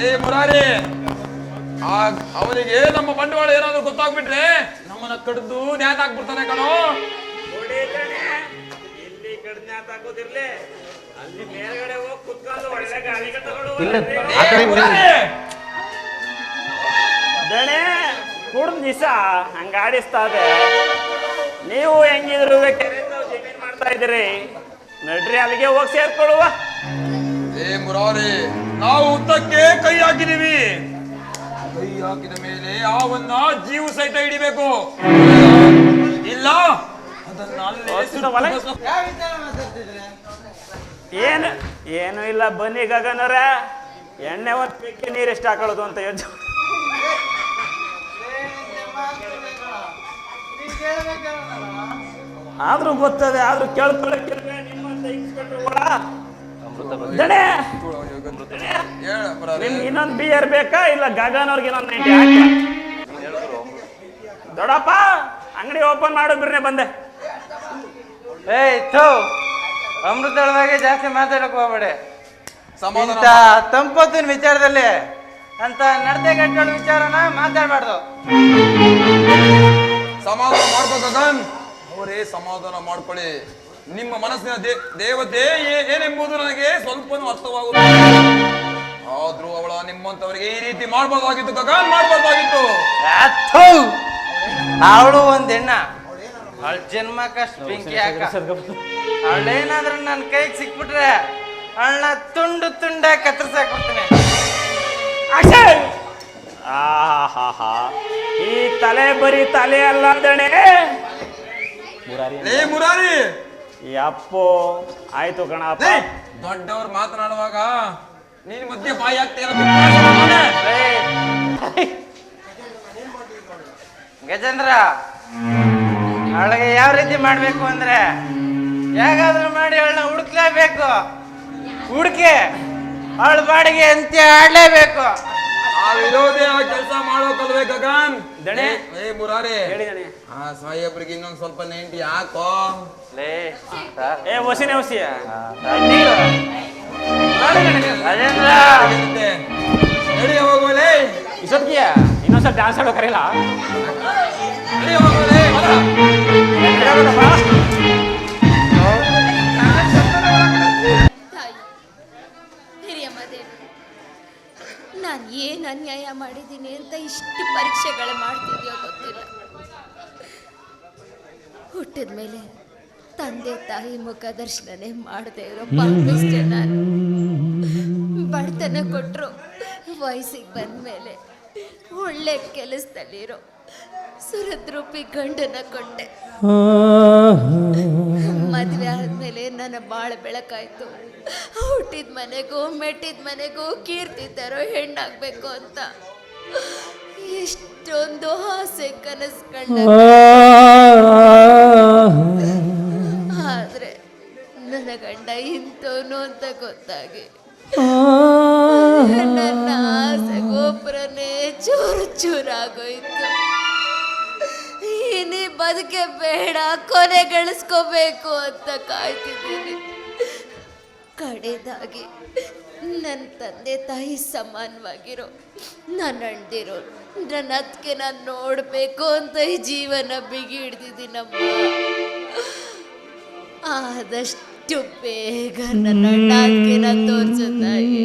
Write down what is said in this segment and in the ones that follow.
ಏ ಮುರಾರಿ ಆ ಅವನಿಗೆ ನಮ್ಮ ಬಂಡವಾಳ ಏನಾದ್ರು ಗೊತ್ತಾಗ್ಬಿಟ್ರೆ ನಮ್ಮನ್ನ ಕಡ್ದು ನ್ಯಾತ ಹಾಕ್ಬಿಡ್ತಾನೆ ಕಣೋ. ನೋಡಿ ಇಲ್ಲಿ ಇಲ್ಲಿ ಕಡಿಮೆ ಹಾಕೋದಿರ್ಲಿ? ಅಲ್ಲಿ ಮೇಲ್ಗಡೆ ಹೋಗಿ ಕುತ್ಕೊಂಡು ಒಳ್ಳೆ ಗಾಳಿಗೆ ತಗೊಂಡು ಇಲ್ಲ. ಆ ಕಡೆ ಮುರಾರಿ! ದಣೆ ಕುಡ್ದ ಹಂಗ ಆಡಿಸ್ತಾ ಇದೆ. ನೀವು ಹೆಂಗಿದ್ರು ಕೆರೆಯಿಂದ ಜಮೀನ್ ಮಾಡ್ತಾ ಇದ್ದೀರಿ. ನಡ್ರಿ ಅಲ್ಲಿಗೆ ಹೋಗಿ ಸೇರ್ಕೊಳ್ಳುವ. ಏ ಮುರಾರಿ ನಾವು ಉದ್ದಕ್ಕೆ ಕೈ ಹಾಕಿದೀವಿ ಕೈ ಹಾಕಿದ ಮೇಲೆ ಆವನ್ನ ಜೀವ ಸಹಿತ ಹಿಡಿಬೇಕು. ಇಲ್ಲ ಏನು ಏನು ಇಲ್ಲ ಬನ್ನಿ ಗಗನರ. ಎಣ್ಣೆ ಒಂದು ಪಿಕ್ಕಿ ನೀರು ಎಷ್ಟು ಹಾಕೊಳ್ಳೋದು ಅಂತ ಯೋಚನೆ ಆದ್ರೂ ಗೊತ್ತದೆ ಆದ್ರೂ ಕೇಳ್ಕೊಳಕ್ಕೆ ನಿಮ್ಮಂತ ಇನ್ಸ್ಪೆಕ್ಟರ್ ಕೂಡ ದಣೆ! ಬಿ ನಿಮ್ಗೆ ಇನ್ನೊಂದು ಬಿಯರ್ ಬೇಕಾ? ಇಲ್ಲ ಗಗನವ್ರಿಗೆ ಇನ್ನೊಂದು ನೈಂಟಿ ಹಾಕಿ ದೊಡ್ಡಪ್ಪ ಅಂಗಡಿ ಓಪನ್ ಮಾಡಿದ್ರೆ ಬಿರ್ನೆ ಬಂದೆ. ಏಯ್ ಥೋ! ಅಮೃತಳ ಬಗ್ಗೆ ಜಾಸ್ತಿ ಮಾತಾಡಕ್ ಹೋಗ್ಬೇಡಿ. ಸಮಾಧಾನ ಇಂಥ ತಂಪತ್ತಿನ ವಿಚಾರದಲ್ಲಿ ಅಂತ ನಡತೆ ಕಟ್ಟೋಳ ವಿಚಾರನ ಮಾತಾಡ್ಬಾರ್ದು. ಸಮಾಧಾನ ಮಾಡ್ಕೋ ಗಗನ್. ಅವರೇ ಸಮಾಧಾನ ಮಾಡ್ಕೊಳ್ಳಿ. ನಿಮ್ಮ ಮನಸ್ಸಿನ ದೇ- ದೇವತೆ ಏ- ಏನೆಂಬುದು ನನಗೆ ಸ್ವಲ್ಪನೂ ಅರ್ಥವಾಗುತ್ತದೆ ಆದ್ರೂ ಅವಳ ನಿಮ್ಮಂತವರಿಗೆ ಈ ರೀತಿ ಮಾಡಬಹುದಾಗಿತ್ತು ಗಗನ್ ಮಾಡಬಹುದಾಗಿತ್ತು ಅವಳು ಒಂದ್ ಹೆಣ್ಣ. ಅವಳ ಕಷ್ಟ ಬೆಂಕಿ ಹಾಕ. ಅವಳೇನಾದ್ರೂ ನನ್ನ ಕೈಗೆ ಸಿಕ್ಬಿಟ್ರೆ ಅವಳನ್ನ ತುಂಡು ತುಂಡ ಕತ್ತರಿಸಾಕ್ ಬರ್ತೀನಿ ಆಕ್ಷನ್ ಆಹಾಹಾ. ಈ ತಲೆ ಬರೀ ತಲೆ ಅಲ್ಲ ದಣೆ. ಮುರಾರಿ! ಈ ಅಪ್ಪು. ಆಯ್ತು ಕಣಪ್ಪ. ಲೇ, ದೊಡ್ಡವ್ರು ಮಾತನಾಡುವಾಗ ನೀನ್ ಮಧ್ಯೆ ಬಾಯಿ ಆಗ್ತೀರ. ಗಜೇಂದ್ರ ಅವಳಿಗೆ ಯಾವ ರೀತಿ ಮಾಡ್ಬೇಕು ಅಂದ್ರೆ ಹೇಗಾದ್ರೂ ಮಾಡಿ ಅವಳನ್ನ ಹುಡುಕ್ಲೇಬೇಕು. ಹುಡುಕಿ ಅವಳ ಬಾಡಿಗೆ ಅಂತ್ಯ ಆಡ್ಲೇಬೇಕು. ಆ ವಿರೋಧಿ ಆ ಕೆಲಸ ಮಾಡೋಕಲ್ವೇ ಗಗನ್? ದಣೆ. ಏ ಮುರಾರಿ. ಹೇಳಿ ದಣೆ. ಆ ಸಾಹೇಬ್ರಿಗೆ ಇನ್ನೊಂದ್ ಸ್ವಲ್ಪ ನೆಂಟಿ ಹಾಕೋ. ಲೇ. ಏ ಹೊಸಿನೇ ಹೊಸಿಯ ಗಜೇಂದ್ರ ನಡಿ ಹೋಗೋಲೆ? ಇಷ್ಟೊತ್ತಿಗೆ ಇನ್ನೊಂದ್ಸಲ ಡ್ಯಾನ್ಸ್ ಆಡೋ ಕರೆಯಲ್ಲ? ನಡಿ ಹೋಗೋಲೆ? ಮಾಡಿದ್ದೀನಿ ಅಂತ ಇಷ್ಟು ಪರೀಕ್ಷೆಗಳು ಮಾಡ್ತಿದ್ಯೋ ಗೊತ್ತಿಲ್ಲ. ಹುಟ್ಟಿದ ಮೇಲೆ ತಂದೆ ತಾಯಿ ಮುಖ ದರ್ಶನನೇ ಮಾಡದೆ ಇರೋ ನಾನು. ಬಡತನ ಕೊಟ್ಟರು ವಯಸ್ಸಿಗೆ ಬಂದ ಮೇಲೆ ಒಳ್ಳೆ ಕೆಲಸದಲ್ಲಿರೋ ಸುರದ್ರೂಪಿ ಗಂಡನ ಕೊಟ್ಟೆ ಮದುವೆ ಆದ್ಮೇಲೆ ನನ್ನ ಬಾಳ ಬೆಳಕಾಯ್ತು. ಹುಟ್ಟಿದ ಮನೆಗೂ, ಮೆಟ್ಟಿದ ಮನೆಗೂ ಕೀರ್ತಿ ತರೋ ಹೆಣ್ಣಾಗ್ಬೇಕು ಅಂತ. ಎಷ್ಟೊಂದು ಆಸೆ ಕನಸುಗಳನ್ನ ಆದ್ರೆ ನನ್ನ ಗಂಡ ಇಂಥವನು ಅಂತ ಗೊತ್ತಾಗಿ. ನನ್ನ ಆಸೆ ಗೋಪುರನೇ ಚೂರು ಚೂರಾಗೋಯ್ತು. ಬದುಕೆ ಬೇಡ ಕೊನೆಗಳಿಸ್ಕೋಬೇಕು ಅಂತ ಕಾಯ್ತಿದ್ದೀನಿ. ಕಡೆದಾಗಿ ನನ್ನ ತಂದೆ ತಾಯಿ ಸಮಾನವಾಗಿರೋ ನನ್ನ ಅಣ್ದಿರೋ ನನ್ನ ಅದಕ್ಕೆ ನಾನು ನೋಡಬೇಕು ಅಂತ ಈ ಜೀವನ ಬಿಗಿ ಹಿಡ್ದಿದ್ದೀನಮ್ಮ ಆದಷ್ಟು ಬೇಗ ನನ್ನ ಅಣ್ಣ ಅದಕ್ಕೆ ನಾನು ತೋರಿಸು ತಾಯಿ.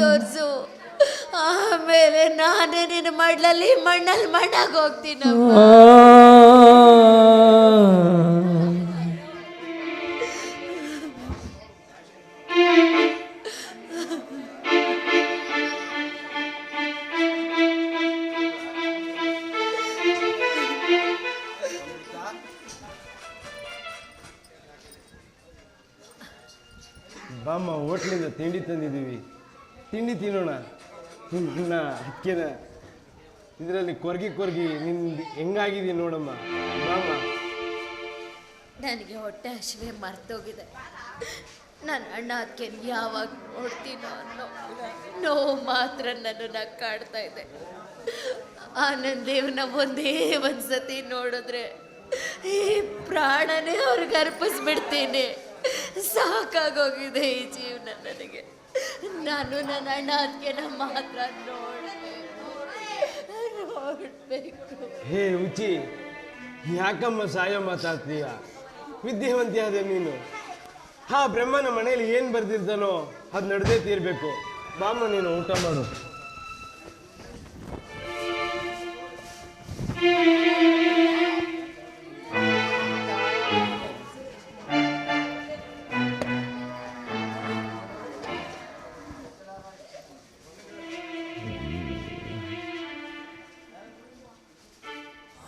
ತೋರಿಸು. ಆಮೇಲೆ ನಾನೇ ನಿನ್ನ ಮಡ್ಲಲ್ಲಿ ಮಣ್ಣಲ್ಲಿ ಮಣ್ಣಾಗಿ ಹೋಗ್ತೀನಮ್ಮ. ತಿನ್ನೋಣ ಅಕ್ಕಿನ ಇದರಲ್ಲಿ ಕೊರ್ಗಿ ಕೊರ್ಗಿ ನಿನ್ ಹೆಂಗಾಗಿದೆ ನೋಡಮ್ಮ? ಬಾಮ್ಮ ನನಗೆ ಹೊಟ್ಟೆ ಹಸಿವೆ ಮರ್ತೋಗಿದೆ. ನನ್ನ ಅಣ್ಣ ಅದಕ್ಕೆ ಯಾವಾಗ ನೋಡ್ತೀನೋ ಅನ್ನೋ ನೋವು ಮಾತ್ರ ನನ್ನನ್ನು ಕಾಡ್ತಾ ಇದೆ. ಆ ನನ್ನ ದೇವ್ರನ್ನ ಒಂದೇ ಒಂದ್ಸತಿ ನೋಡಿದ್ರೆ ಈ ಪ್ರಾಣನೇ ಅವ್ರಿಗೆ ಅರ್ಪಿಸ್ಬಿಡ್ತೀನಿ. ಸಾಕಾಗೋಗಿದೆ ಈ ಜೀವನ ನನಗೆ. ನಾನು ನನ್ನ ಅಣ್ಣ ಅದಕ್ಕೆ ಮಾತ್ರ ನೋಡಬೇಕು. ಹೇ ಉಚಿ ಯಾಕಮ್ಮ ಸಾಯ ಮಾತಾಡ್ತೀಯ? ವಿದ್ಯಾವಂತಿಯಾದ ನೀನು. ಹಾ ಬ್ರಹ್ಮನ ಮನೆಯಲ್ಲಿ ಏನು ಬರ್ದಿರ್ತಾನೋ ಅದು ನಡೆದೇ ತೀರ್ಬೇಕು. ಬಾಮ್ಮ ನೀನು ಊಟ ಮಾಡು.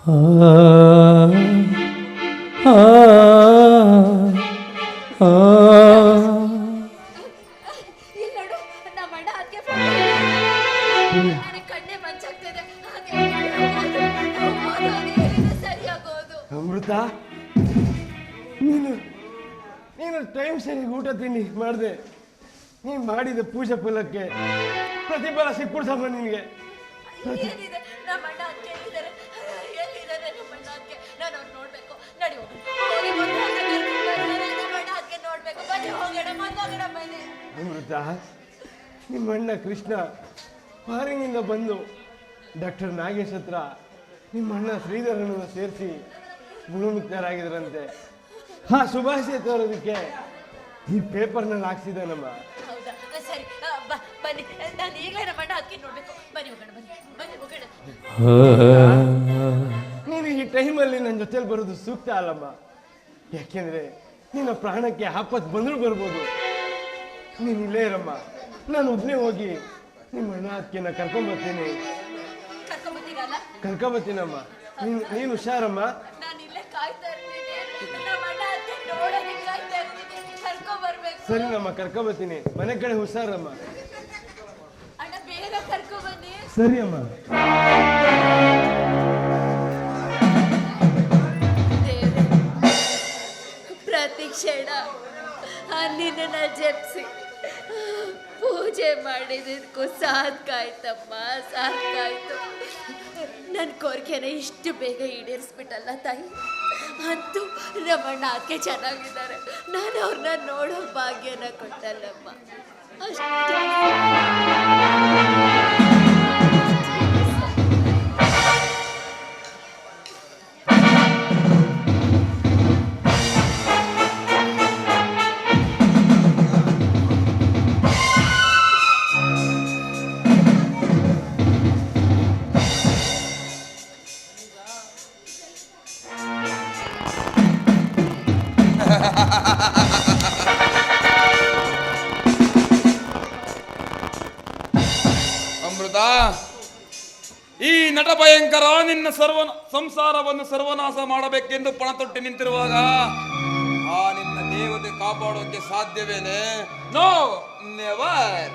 ಅಮೃತ, ನೀನು ನೀನು ಟೈಮ್ ಸರಿ ಊಟ ತಿಂಡಿ ಮಾಡಿದೆ. ನೀನು ಮಾಡಿದ ಪೂಜೆ ಫಲಕ್ಕೆ ಪ್ರತಿಫಲ ಸಿಕ್ಬಿಡ್ಸಮ್ಮ ನಿನಗೆ. ಅವ್ರು ನೋಡ್ಬೇಕು. ನಡಿ ಹೋಗಿ. ನಮ್ಮ ಬನ್ನಿ ಹೋಗೋಣ ಬನ್ನಿ. ಅಮೃತ ನಿಮ್ಮ ಅಣ್ಣ ಕೃಷ್ಣ ಫಾರಿನಿಂದ ಬಂದು ಡಾಕ್ಟರ್ ನಾಗೇಶ್ ಹತ್ರ ನಿಮ್ಮಣ್ಣ ಶ್ರೀಧರನನ್ನು ಸೇರಿಸಿ ಗುಣಮುಖರಾಗಿದ್ರಂತೆ ಹಾ ಶುಭಾಶಯ ತೋರೋದಕ್ಕೆ ಈ ಪೇಪರ್ನಲ್ಲಿ ಹಾಕ್ಸಿದೆ ಹೌದಾ? ಸರಿ. ಆ, ಬ- ಬನ್ನಿ. ನಾನು ಈಗಲೇ ನಮ್ಮ ಅಣ್ಣ ಅದಕ್ಕೆ ನೋಡ್ಬೇಕು. ಬನ್ನಿ ಹೋಗೋಣ ಬನ್ನಿ. ಬನ್ನಿ ಹೋಗೋಣ ನೀನು ಈ ಟೈಮಲ್ಲಿ ನನ್ನ ಜೊತೆಲಿ ಬರೋದು ಸೂಕ್ತ ಅಲ್ಲಮ್ಮ. ಯಾಕೆಂದ್ರೆ ನಿನ್ನ ಪ್ರಾಣಕ್ಕೆ ಆಪತ್ ಬಂದರೂ ಬರ್ಬೋದು. ನೀನು ಇಲ್ಲೇ ಇರಮ್ಮ. ನಾನು ಒಬ್ಬನೇ ಹೋಗಿ ನಿಮ್ಮ ಅಣ್ಣ ಕರ್ಕೊಂಡ್ ನಾ ಕರ್ಕೊಂಬರ್ತೀನಿ ಕರ್ಕೊಂಬರ್ತೀನಮ್ಮ ನೀನು ನೀನು ಹುಷಾರಮ್ಮ. ಸರಿ ನಮ್ಮ ಕರ್ಕೊಂಬರ್ತೀನಿ ಮನೆ ಕಡೆ ಹುಷಾರಮ್ಮ. ಸರಿ ಅಮ್ಮ ಕ್ಷಣ. ಅಲ್ಲಿನ ಜಪ್ಸಿ. ಪೂಜೆ ಮಾಡಿದ್ದಕ್ಕೂ ಸಾಕಾಯ್ತಮ್ಮ ಸಾಧ್ಕಾಯ್ತು ನನ್ನ ಕೋರಿಕೆನ ಇಷ್ಟು ಬೇಗ ಈಡೇರಿಸ್ಬಿಟ್ಟಲ್ಲ ತಾಯಿ. ಅಂತೂ ನಮ್ಮಣ್ಣ ಅದಕ್ಕೆ ಚೆನ್ನಾಗಿದ್ದಾರೆ. ನಾನು ಅವ್ರನ್ನ ನೋಡೋ ಭಾಗ್ಯನ ಕೊಟ್ಟಲ್ಲಮ್ಮ. ಅಷ್ಟೇ. ಸರ್ವ ಸಂಸಾರವನ್ನು ಸರ್ವನಾಶ ಮಾಡಬೇಕೆಂದು ಪಣ ತೊಟ್ಟಿ ನಿಂತಿರುವಾಗ ಆ ನಿನ್ನ ದೇವತೆ ಕಾಪಾಡೋಕೆ ಸಾಧ್ಯವೇನೆ? ನೋ ನೆವರ್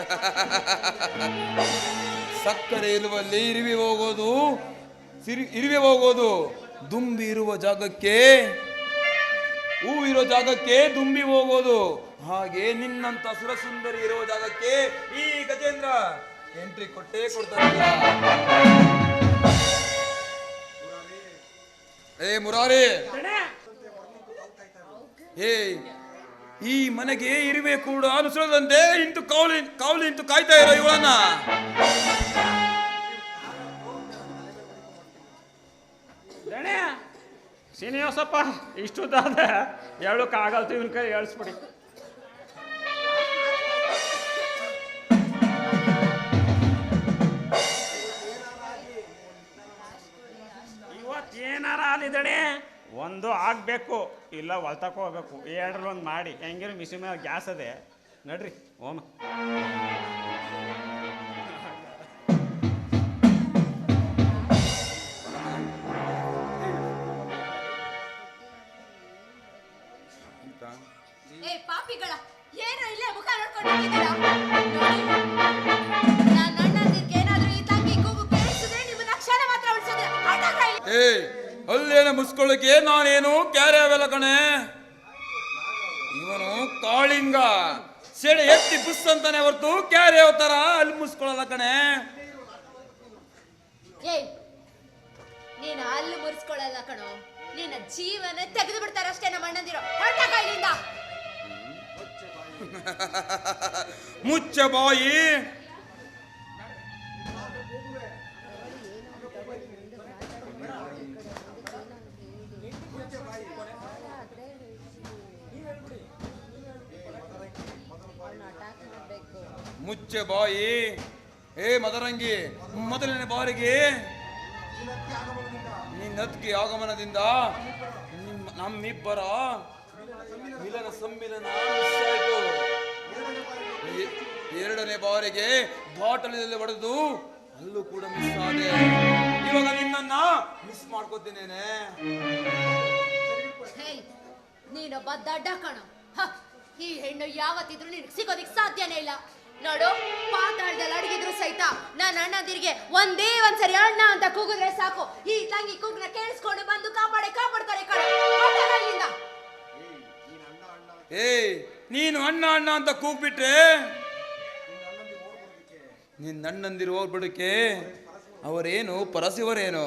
ಸಕ್ಕರೆ ಇರುವಲ್ಲಿ ಇರುವೆ ಹೋಗೋದು ಸಿರಿ ಇರುವೆ ಹೋಗೋದು ದುಂಬಿ ಇರುವ ಜಾಗಕ್ಕೆ ಹೂ ಇರೋ ಜಾಗಕ್ಕೆ ದುಂಬಿ ಹೋಗೋದು. ಹಾಗೆ ನಿನ್ನಂತ ಸುರಸುಂದರಿ ಇರೋ ಜಾಗಕ್ಕೆ ಈ ಗಜೇಂದ್ರ ಎಂಟ್ರಿ ಕೊಟ್ಟೇ ಕೊಡ್ತಾರೆ ಏ ಮುರಾರಿ! ಏ ಈ ಮನೆಗೆ ಇರುವೆ ಕೂಡ ಅನುಸರದಂತೆ ಇಂತು ಕಾವಲಿ ಕಾವಲಿ ಇಂತು ಕಾಯ್ತಾ ಇರೋ ಇವಳನ್ನ. ಶ್ರೀನಿವಾಸಪ್ಪ ಇಷ್ಟುದಾದ ಹೇಳೋಕೆ ಆಗಲ್ತು ಇವನ ಕೈ ಹೇಳಿಸ್ಬಿಡಿ ಒಂದು ಆಗಬೇಕು ಇಲ್ಲ ಹೊಲ್ತಕ್ಕೆ ಹೋಗ್ಬೇಕು ಎರಡರಲ್ಲಿ ಒಂದು ಮಾಡಿ. ಹೆಂಗಿರೋ ಮಿಸಿ ಮೇಲೆ ಗ್ಯಾಸ್ ಅದೇ. ನಡ್ರಿ ಓಮ ಏ ಪಾಪಿಗಳ ಏನೋ ಇಲ್ಲೇ ಮುಖ ನೋಡ್ಕೊಂಡು ನಿಂತಿದ್ದೀರಾ? ನೋಡಿ. ನನ್ನ ಏನಾದ್ರೂ ಈ ತಂಗಿ ಕೂಗು ಕೇಳಿಸಿದ್ರೆ ನಿಮ್ಮನ್ನ ಕ್ಷಣ ಮಾತ್ರ ಉಳಿಸೋದಿಲ್ಲ ಆಟ ಏ ಅಲ್ಲೇನ ಮುಸ್ಕೊಳ್ಳಕ್ಕೆ ನಾನೇನು? ಕ್ಯಾರೆ ಅವೆಲ್ಲ ಕಣೆ. ಇವನು ಕಾಳಿಂಗ. ಸೇಡ ಎತ್ತಿ ಬುಸ್ ಅಂತಾನೆ ಹೊರತು ಕ್ಯಾರೆ ಅವತಾರ ಅಲ್ಲಿ ಮುಸ್ಕೊಳ್ಳಲ್ಲ ಕಣೆ. ಏಯ್ ನೀನು ಅಲ್ಲಿ ಮುರಿಸ್ಕೊಳ್ಳಲ್ಲ ಕಣೋ. ನಿನ್ನ ಜೀವನ ತೆಗೆದು ಬಿಡ್ತಾರೆ ಅಷ್ಟೇ ನಮ್ಮ ಅಣ್ಣಂದಿರೋ. ಹೊರಟಾಗ ಇಲ್ಲಿಂದ ಮುಚ್ಚ ಬಾಯಿ. ಮುಚ್ಚೆ ಬಾಯಿ. ಏ ಮದರಂಗಿ, ಮೊದಲನೇ ಬಾರಿಗೆ ನಿನ್ನತ್ಗೆ ಆಗಮನದಿಂದ ನಿಮ್ಮ ನಮ್ಮಿಬ್ಬರ ಮಿಲನ ಸಮ್ಮಿಲನ ಎರಡನೇ ಬಾರಿಗೆ ಬಾಟಲಿನಲ್ಲಿ ಹೊಡೆದು ಅಲ್ಲೂ ಕೂಡ ಮಿಸ್ ಆದೆ. ಇವಾಗ ನಿನ್ನನ್ನ ಮಿಸ್ ಮಾಡ್ಕೋತೀನೇನೆ ನೀನೊಬ್ಬ ದಡ್ಡ ಕಣ. ಈ ಹೆಣ್ಣು ಯಾವತ್ತಿದ್ರು ನಿನಗೆ ಸಿಗೋದಿಕ್ ಸಾಧ್ಯನೇ ಇಲ್ಲ. ನೋಡು, ಪಾತಾಳದಲ್ಲಿ ಅಡಗಿದ್ರು ಸಹಿತ ನನ್ನ ಅಣ್ಣಂದಿರಿಗೆ ಒಂದೇ ಒಂದ್ಸರಿ ಅಣ್ಣ ಅಂತ ಕೂಗಿದ್ರೆ ಸಾಕು. ಈ ತಂಗಿ ಕೂಗ್ನ ಕೇಳಿಸ್ಕೊಂಡು ಬಂದು ಕಾಪಾಡೆ, ಕಾಪಾಡ್ತಾರೆ ಕಣ. ಏಯ್, ನೀನು ಅಣ್ಣ ಅಣ್ಣ ಅಂತ ಕೂಗ್ಬಿಟ್ರೆ? ನಿನ್ನ ಅಣ್ಣಂದಿರು ಹೋಗ್ಬಿಡಕ್ಕೆ ಅವರೇನು ಪರಸಿವರೇನು?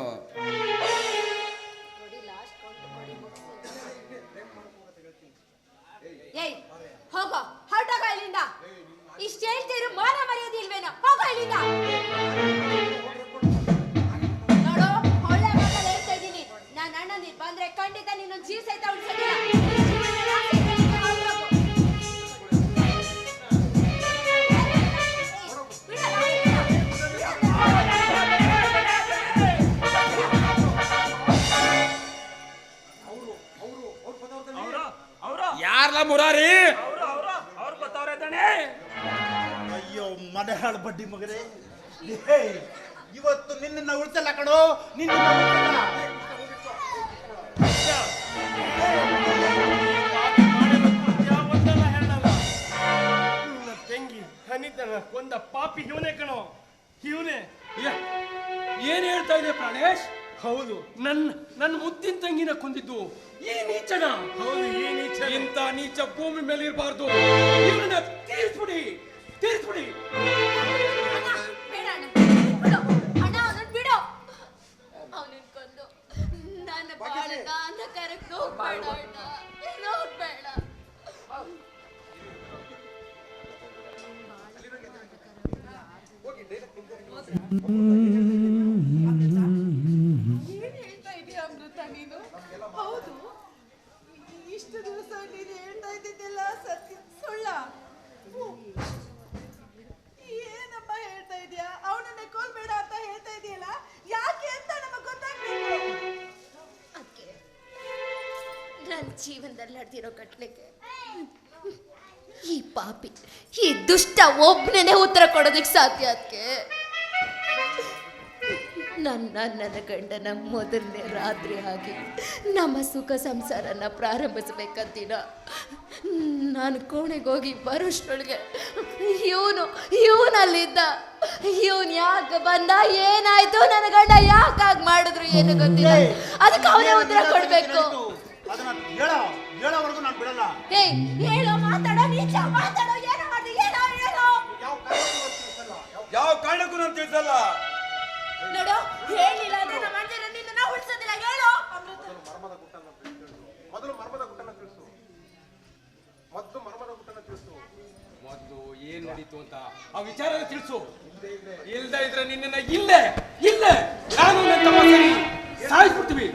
ಹಾಳು ಬಡ್ಡಿ ಮಗರೇ ಹೇ ಇವತ್ತು ನಿನ್ನ ಉಳಿಸಲ್ಲ ಕಣೋ ನಿನ್ನ ನಿನ್ನ ತಂಗಿ ಹನಿತನ ಕೊಂದ ಪಾಪಿ ಇವನೇ ಕಣೋ ಇವನೇ. ಏನ್ ಹೇಳ್ತಾ ಇದೆ ಪ್ರಾಣೇಶ್? ಹೌದು. ನನ್ನ ನನ್ನ ಮುದ್ದಿನ ತಂಗಿನ ಕೊಂದಿದ್ದು ಈ ನೀಚನ. ಹೌದು ಈ ನೀಚ ಇಂತ ನೀಚ ಭೂಮಿ ಮೇಲೆ ಇರಬಾರ್ದು ಇವನ್ನ ತೀರಿಸ್ಬಿಡಿ. ತೀರಿಸ್ಬಿಡಿ. ಇಷ್ಟು ದಿವಸ ನೀನು ಹೇಳ್ತಾ ಇದ್ದಿದ್ದೆಲ್ಲ ಸತ್ಯ. ಸುಳ್ಳ. ಇದೆಯಲ್ಲ? ಯಾಕೆ ಅಂತ ನಮಗೆ ಗೊತ್ತಾಗ್ಬೇಕು. ಅದ್ಕೆ ನನ್ನ ಜೀವನದಲ್ಲಿ ನಡೆದಿರೋ ಘಟನೆಗೆ ಈ ಪಾಪಿ, ಈ ದುಷ್ಟ ಒಬ್ಬನೇ ಉತ್ತರ ಕೊಡೋದಕ್ಕೆ ಸಾಧ್ಯ ಅದಕ್ಕೆ ನನ್ನ ನನ್ನ ಗಂಡನ ಮೊದಲನೇ ರಾತ್ರಿ ಆಗಿ ನಮ್ಮ ಸುಖ ಸಂಸಾರನ ಪ್ರಾರಂಭಿಸ್ಬೇಕಂತೀನ ನಾನು ಕೋಣೆಗೋಗಿ ಬರೋಷ್ಟೊಳಗೆ ಇವನು, ಇವನಲ್ಲಿದ್ದ ಇವನ್ ಯಾಕೆ ಬಂದ? ಏನಾಯ್ತು? ನನ್ನ ಗಂಡ ಯಾಕಾಗ್ ಮಾಡಿದ್ರು? ಏನು ಗೊತ್ತಿಲ್ಲ. ಅದಕ್ಕೆ ಅವನೇ ಉತ್ತರ ಕೊಡ್ಬೇಕು. ಅದನ್ನ ಹೇಳೋ ಹೇಳೋವರೆಗೂ ನಾನು ಬಿಡಲ್ಲ. ಏಯ್ ಹೇಳೋ ಮಾತಾಡೋ ನೀಚ ಮಾತಾಡೋ ಏನೋ ಮಾಡಿ ಏನೋ ಹೇಳೋ. ಯಾವ ಕಾರಣಕ್ಕೂ ನಾನು ತಿಳಿಸಲ್ಲ. ನೋಡು ಹೇಳಿಲ್ಲ ಅಂದ್ರೆ ನಮ್ಮ ಅಣ್ಣನ ನಿನ್ನ ಉಳಿಸೋದಿಲ್ಲ. ಹೇಳೋ. ಮೊದಲು ಮರ್ಮದ ಗುಟ್ಟನ್ನ ತಿಳಿಸು. ಮೊದಲು ಮರ್ಮದ ಗುಟ್ಟನ್ನ ತಿಳಿಸು. ಮೊದಲು ಏನ್ ನಡೀತು ಅಂತ ಆ ವಿಚಾರ ತಿಳಿಸು. ಇಲ್ದ ಇದ್ರೆ ನಿನ್ನ ಇಲ್ಲೇ ಇಲ್ಲೇ ನಾನು ನನ್ನ ತಮ್ಮ ಸೇರಿ ಸಾಯಿಸ್ಬಿಡ್ತೀವಿ.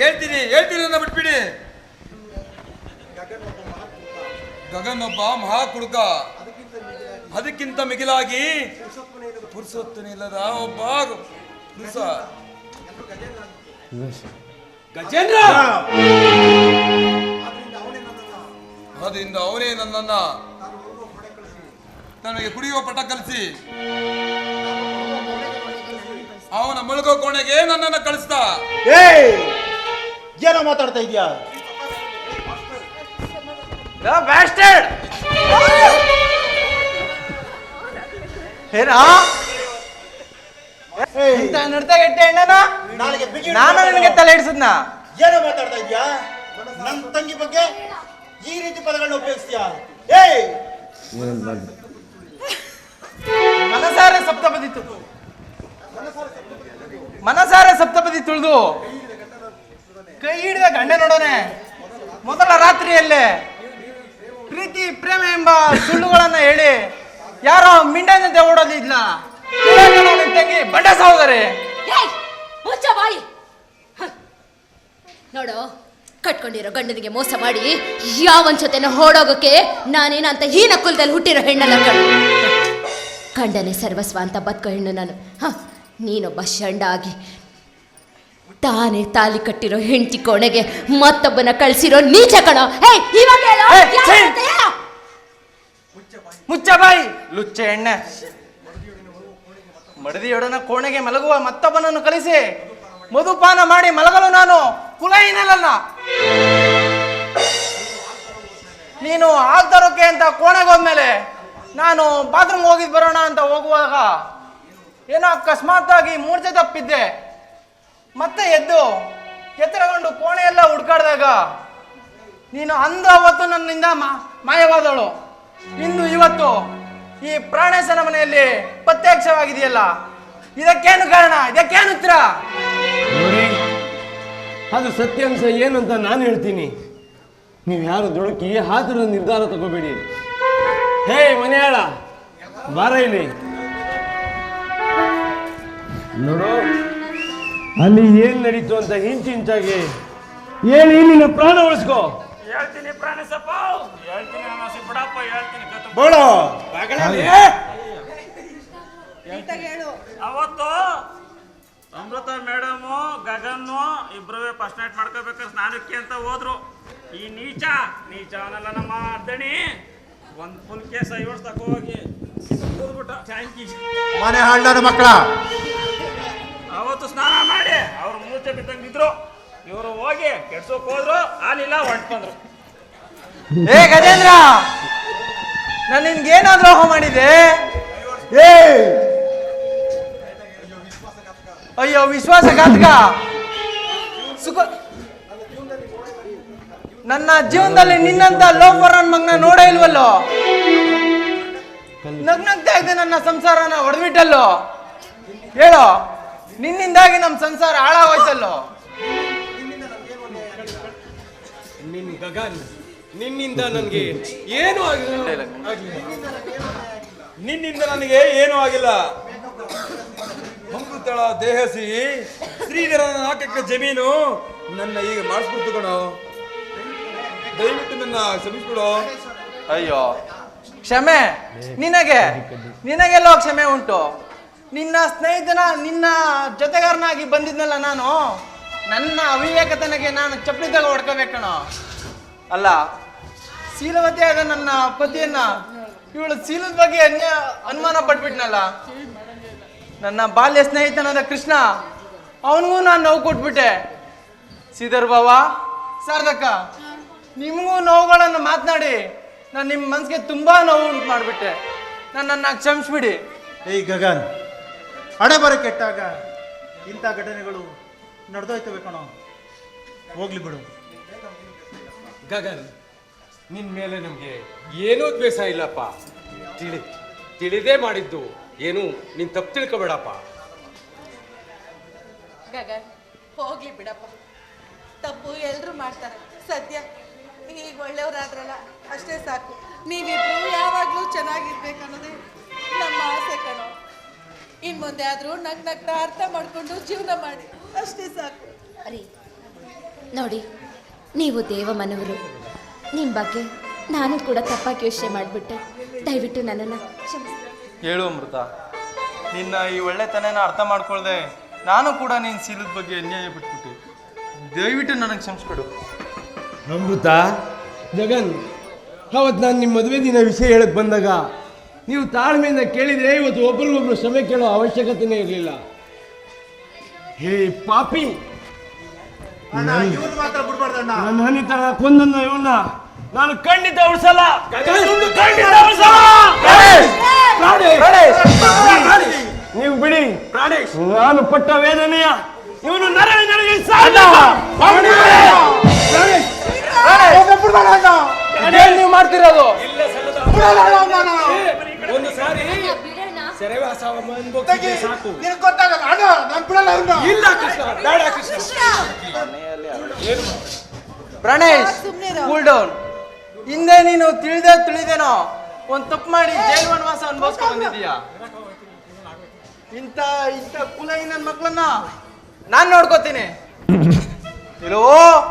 ಹೇಳ್ತೀನಿ ಹೇಳ್ತೀನಿ ನನ್ನ ಬಿಟ್ಬಿಡಿ. ಗಗನ್ ಒಬ್ಬ ಮಹಾ ಕುಡುಕ ಅದಕ್ಕಿಂತ ಮಿಗಿಲಾಗಿ ಪುರುಸೊತ್ತನೇ ಇಲ್ಲದ ಒಬ್ಬ ಪುರುಷ. ಗಜೇಂದ್ರ! ಅದರಿಂದ ಅವನೇ ನನ್ನನ್ನ. ನನಗೆ ಕುಡಿಯುವ ಪಟ ಕಲಿಸಿ. ಅವನ ಮುಳುಗೋ ಕೋಣೆಗೆ ನನ್ನನ್ನು ಕಳಿಸ್ದ. ಏಯ್! ಏನೋ ಮಾತಾಡ್ತಾ ಇದೀಯಾ? ಏನೋ? ನಡ್ತಾ ಗೆಟ್ಟೆ ಅಣ್ಣನ? ನಾಳೆಗೆ ಬಿಗಿ ನಾನು ನಿನಗೆ ತಲೆ ಹಿಡಿಸಿದ್ನ? ಏನೋ ಮಾತಾಡ್ತಾ ಇದ್ಯಾ? ನನ್ನ ತಂಗಿ ಬಗ್ಗೆ ಈ ರೀತಿ ಪದಗಳನ್ನ ಉಪಯೋಗಿಸ್ತೀಯಾ? ಏಯ್! ಮನಸಾರೆ ಸಪ್ತಪದಿ ಮನಸಾರೆ ಸಪ್ತಪದಿ ತುಳಿದು. ಕೈ ಹಿಡಿದ ಗಂಡ ನೋಡೋನೆ. ಮೊದಲ ರಾತ್ರಿಯಲ್ಲೇ ಪ್ರೀತಿ, ಪ್ರೇಮ ಎಂಬ ಸುಳ್ಳುಗಳನ್ನ ಹೇಳಿ ಯಾರೋ ಮಿಂಡನಂತೆ ಓಡೋದಿಲ್ಲ ತಂಗಿ ಬಂಡ ಸಹೋದರಿ. ನೋಡು, ಕಟ್ಕೊಂಡಿರೋ ಗಂಡನಿಗೆ ಮೋಸ ಮಾಡಿ ಯಾವನ್ ಜೊತೆನ ಓಡೋಗಕ್ಕೆ ನಾನೇನಂತ ಹೀನ ಕುಲದಲ್ಲಿ ಹುಟ್ಟಿರೋ ಹೆಣ್ಣಲ್ಲ ಗಂಡನೇ ಸರ್ವಸ್ವ ಅಂತ ಬದುಕೋ ನಾನು. ಹಾಂ ನೀನೊಬ್ಬ ಶಂಡ ಆಗಿ ತಾನೇ ತಾಲಿ ಕಟ್ಟಿರೋ ಹೆಂಡತಿ ಕೋಣೆಗೆ ಮತ್ತೊಬ್ಬನ ಕಳಿಸಿರೋ ನೀಚ ಕಣ. ಹೇ ಇವಾಗ ಹೇಳು, ಏ, ಯಾರು ಛೀ! ಅಂತ ಹೇಳು. ಮುಚ್ಚ ಬಾಯಿ. ಲುಚ್ಚೆ ಎಣ್ಣೆ. ಮಡದಿಯೊಡನ ಕೋಣೆಗೆ ಮಲಗುವ ಮತ್ತೊಬ್ಬನನ್ನು ಕಳಿಸಿ. ಮಧುಪಾನ ಮಾಡಿ ಮಲಗಲು ನಾನು ಕುಲಹೀನಲ್ಲ ನೀನು ಆಗ್ತಾರೋಕೆ ತರೋಕೆ ಅಂತ ಕೋಣೆಗೆ ಹೋದ್ಮೇಲೆ ನಾನು ಬಾತ್ರೂಮ್ ಹೋಗಿ ಬರೋಣ ಅಂತ ಹೋಗುವಾಗ ಏನೋ ಅಕಸ್ಮಾತ್ ಆಗಿ ಮೂರ್ಛೆ ತಪ್ಪಿದ್ದೆ. ಮತ್ತೆ ಎದ್ದು ಎತ್ತರಗೊಂಡು ಕೋಣೆ ಎಲ್ಲ ಹುಡ್ಕಾಡ್ದಾಗ ನೀನು ಅಂದ ಅವತ್ತು ನನ್ನಿಂದ ಮಾಯವಾದಳು. ಇನ್ನು ಇವತ್ತು ಈ ಪ್ರಾಣೇಶನ ಮನೆಯಲ್ಲಿ ಪ್ರತ್ಯಕ್ಷವಾಗಿದೆಯಲ್ಲ? ಇದಕ್ಕೇನು ಕಾರಣ? ಇದಕ್ಕೇನು ಉತ್ತರ? ಅದು ಸತ್ಯಾಂಶ ಅಂತ ನಾನು ಹೇಳ್ತೀನಿ. ನೀವು ಯಾರು ದೊಡಕಿ ಹಾತರ ನಿರ್ಧಾರ ತಗೋಬೇಡಿ. ಹೇ ಮನೆಯಾಳ ಬಾರ ಇಲ್ಲಿ. ನೋಡು ಅಲ್ಲಿ ಏನ್ ನಡೀತು ಅಂತ ಹಿಂಚಿಂಚಾಗಿ ಹೇಳಿ ನಿನ್ನ ಪ್ರಾಣ ಉಳಿಸ್ಕೋ. ಹೇಳ್ತೀನಿ ಪ್ರಾಣೇಶಪ್ಪ ಹೇಳ್ತೀನಿ ಅಮಾಸಿ ಬಿಡಪ್ಪ ಹೇಳ್ತೀನಿ ಕತ್ತು ಬೋಳು ಅವತ್ತು ಅಮೃತ ಮೇಡಮು ಗಗನ್ನು ಇಬ್ರು ಫಸ್ಟ್ ನೈಟ್ ಮಾಡ್ಕೋಬೇಕಾದ್ರೆ ಸ್ನಾನಕ್ಕೆ ಅಂತ ಹೋದ್ರು. ಈ ನೀಚ ನೀಚ ಅವನಲ್ಲ ನಮ್ಮ ಅರ್ಧಣಿ. ಒಂದ್ ಫುಲ್ ಕೇಸ್ ಐವರ್ಸ್ ಹೋಗಿ ಟ್ಯಾಂಕಿ ಮನೆ ಹಾಳ್ದಾರ ಮಕ್ಕಳ. ಅವತ್ತು ಸ್ನಾನ ಮಾಡಿ ಅವ್ರು ಮೂಚೆ ಬಿದ್ದಂಗಿದ್ರು ಇವರು ಹೋಗಿ ಕೆಡ್ಸೋಕ್ ಹೋದ್ರು ಆಲಿಲ್ಲ ಹೊಂಟ್ ಬಂದ್ರು ಏ ಗಜೇಂದ್ರ! ನಾನು ನಿನ್ಗೇನೋ ದ್ರೋಹ ಮಾಡಿದೆ ಏ! ಅಯ್ಯೋ ವಿಶ್ವಾಸಘಾತಕ. ಸುಖ ನನ್ನ ಜೀವನದಲ್ಲಿ ನಿನ್ನಂತ ಲೋಫರ್ ಅನ್ ಮಗನ ನೋಡೇ ಇಲ್ವಲ್ಲೋ? ನಗ್ನಗ್ತಾ ಇದ್ದೆ ನನ್ನ ಸಂಸಾರನ ಹೊಡೆದ್ಬಿಟ್ಟಲ್ಲೋ ಹೇಳೋ ನಿನ್ನಿಂದಾಗಿ ನಮ್ಮ ಸಂಸಾರ ಹಾಳಾಗೋಯ್ತಲ್ಲೋ? ನಿನ್ ಗಗನ್ ನಿನ್ನಿಂದ ನನಗೆ ಏನು ಆಗಿಲ್ಲ. ನಿನ್ನಿಂದ ನನಗೆ ಏನೂ ಆಗಿಲ್ಲ. ಅಮೃತಳ ದೇಹಸಿ ಶ್ರೀಧರನ ನಾಲ್ಕಕ್ಕೆ ಜಮೀನು ನನ್ನ ಈಗ ಮಾಡಿಸ್ಬಿಡ್ತು ಕಣೋ. ದಯವಿಟ್ಟು ನನ್ನ ಕ್ಷಮಿಸ್ಬಿಡು. ಅಯ್ಯೋ. ಕ್ಷಮೆ ನಿನಗೆ ನಿನಗೆಲ್ಲೋ ಕ್ಷಮೆ ಉಂಟು. ನಿನ್ನ ಸ್ನೇಹಿತನ ನಿನ್ನ ಜೊತೆಗಾರನಾಗಿ ಬಂದಿದ್ನಲ್ಲ ನಾನು? ನನ್ನ ಅವಿವೇಕತನಗೆ ನಾನು ಚಪ್ಪಲಿ ತಗೋ ಹೊಡ್ಕೋಬೇಕಣೋ ಅಲ್ಲ. ಶೀಲವತಿಯಾದ ನನ್ನ ಪತಿಯನ್ನ ಇವಳು ಶೀಲದ ಬಗ್ಗೆ ಅನ್ಯ ಅನುಮಾನ ಪಟ್ಬಿಟ್ನಲ್ಲ? ನನ್ನ ಬಾಲ್ಯ ಸ್ನೇಹಿತನಾದ ಕೃಷ್ಣ ಅವನಿಗೂ ನಾನು ನೋವು ಕೊಟ್ಬಿಟ್ಟೆ. ಸೀದರ್ ಬಾವಾ. ಶಾರದಕ್ಕ ನಿಮಗೂ ನೋವುಗಳನ್ನು ಮಾತನಾಡಿ. ನಾನು ನಿಮ್ಮ ಮನಸ್ಸಿಗೆ ತುಂಬ ನೋವು ಉಂಟು ಮಾಡಿಬಿಟ್ಟೆ. ನನ್ನನ್ನು ಕ್ಷಮಿಸ್ಬಿಡಿ. ಏಯ್ ಗಗನ್ ಹಣೆ ಬರ ಕೆಟ್ಟಾಗ ಇಂಥ ಘಟನೆಗಳು ನಡೆದೋಯ್ತವೆ ಕಣೋ. ಹೋಗ್ಲಿ ಬಿಡು. ಗಗನ್ ನಿನ್ನ ಮೇಲೆ ನಮಗೆ ಏನೂ ದ್ವೇಷ ಇಲ್ಲಪ್ಪ. ತಿಳಿ ತಿಳಿದೇ ಮಾಡಿದ್ದು ಏನು ನೀನ್ ತಪ್ಪು ತಿಳ್ಕೊಬೇಡಪ್ಪ. ಗಗನ್ ಹೋಗ್ಲಿ ಬಿಡಪ್ಪ. ತಪ್ಪು ಎಲ್ಲರೂ ಮಾಡ್ತಾರೆ. ಸದ್ಯ ಈಗ ಒಳ್ಳೆಯವರಾದ್ರಲ್ಲ ಅಷ್ಟೇ ಸಾಕು. ನೀವಿಬ್ರು ಯಾವಾಗಲೂ ಚೆನ್ನಾಗಿರ್ಬೇಕು ಅನ್ನೋದೇ ನಮ್ಮ ಆಸೆ ಕಣೋ. ಇನ್ನು ಮುಂದೆ ಆದರೂ ನಗ್ ನಗ್ತಾ ಅರ್ಥ ಮಾಡಿಕೊಂಡು ಜೀವನ ಮಾಡಿ. ಅಷ್ಟೇ ಸಾಕು. ಅರಿ ನೋಡಿ ನೀವು ದೇವ ಮನವರು ನಿಮ್ಮ ಬಗ್ಗೆ ನಾನು ಕೂಡ ತಪ್ಪಾಗಿ ಯೋಚನೆ ಮಾಡಿಬಿಟ್ಟೆ. ದಯವಿಟ್ಟು ನನ್ನನ್ನು ಕ್ಷಮಿಸಿ. ಹೇಳು ಅಮೃತ. ನಿನ್ನ ಈ ಒಳ್ಳೆತನನ ಅರ್ಥ ಮಾಡ್ಕೊಳ್ದೆ ನಾನು ಕೂಡ ನಿನ್ನ ಸೀಲದ ಬಗ್ಗೆ ಅನ್ಯಾಯ ಬಿಟ್ಬಿಟ್ಟು ದಯವಿಟ್ಟು ನನಗೆ ಕ್ಷಮಿಸ್ಬಿಡು ಅಮೃತ? ಜಗನ್ ಅವತ್ತು ನಾನು ನಿಮ್ಮ ಮದುವೆ ದಿನ ವಿಷಯ ಹೇಳಕ್ಕೆ ಬಂದಾಗ ನೀವು ತಾಳ್ಮೆಯಿಂದ ಕೇಳಿದ್ರೆ ಇವತ್ತು ಒಬ್ರಿಗೊಬ್ರು ಸಮಯ ಕೇಳೋ ಅವಶ್ಯಕತೆನೇ ಇರಲಿಲ್ಲ. ಹೇ ಪಾಪಿ! ಅಣ್ಣ ಇವ್ನು ಮಾತ್ರ ಬಿಡ್ಬಾರ್ದಣ್ಣ ನನ್ನ ಕೊಂದನ್ನ ಇವನ್ನ ನಾನು ಖಂಡಿತ ಉಳಿಸಲ್ಲ. ಖಂಡಿತ ಉಳಿಸಲ್ಲ. ನೀವು ಬಿಡಿ. ನಾನು ಪಟ್ಟ ವೇದನೆಯ ಇವನು ನರಳಿ ನನಗೆ ಸಾಯ್ದ. ನೀವು ಮಾಡ್ತಿರೋದು? ಒಂದು ಸಾರಿ ಸೆರೆವಾಸ ಅನುಭವಿಸಿದ್ರೆ ಸಾಕು. ನಿನಗೆ ಗೊತ್ತಾಗಲ್ಲ. ಅಣ್ಣ ನಾನು ಬಿಡಲ್ಲ ಅವ್ರನ್ನ. ಇಲ್ಲ ಕೃಷ್ಣ. ಬೇಡ ಕೃಷ್ಣ. ಪ್ರಣೇಶ್. ಕೂಲ್ ಡೌನ್ ಹಿಂದೆ ನೀನು ತಿಳಿದೆ ತಿಳಿದೇನೋ ಒಂದು ತಪ್ಪು ಮಾಡಿ ಜೈಲು ವನವಾಸ ಅನ್ಭವಿಸ್ಕೊಂಡ್ ಬಂದಿದೀಯ ಇಂಥ ಇಂಥ ಕುಲೈ ನನ್ನ ಮಕ್ಳನ್ನ ನಾನ್ ನೋಡ್ಕೋತೀನಿ. ಇಲ್ಲೋ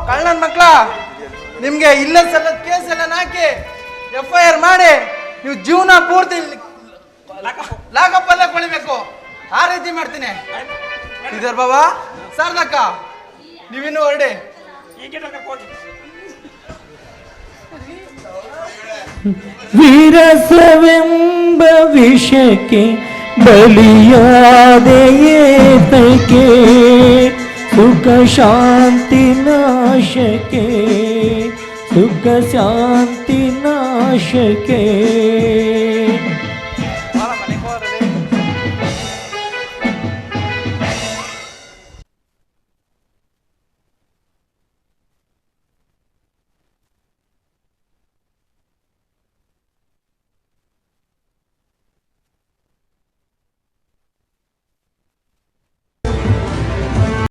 ನನ್ನ ಮಕ್ಳ. ನಿಮ್ಗೆ ಇಲ್ಲ ಸಲ್ಲದ ಕೇಸ್ ಎಲ್ಲ ಹಾಕಿ ಎಫ್ ಐ ಆರ್ ಮಾಡಿ, ನೀವು ಜೀವನ ಪೂರ್ತಿ ಲಾಕಪ್ ಅಲ್ಲೇ ಕೊಳಿಬೇಕು. ಆ ರೀತಿ ಮಾಡ್ತೀನಿ. ಇದರ್ ಬಾಬಾ ಸಾರ್ದಕ್ಕ ನೀವಿನ್ನು ಹೊರಡಿ. ವಿರಸವೆಂಬ ವಿಷಕ್ಕೆ ಬಲಿಯಾದೆಯೇತಕ್ಕೆ ಸುಖ ಶಾಂತಿ ನಾಶಕ್ಕೆ ಸುಖ ಶಾಂತಿ ನಾಶಕ್ಕೆ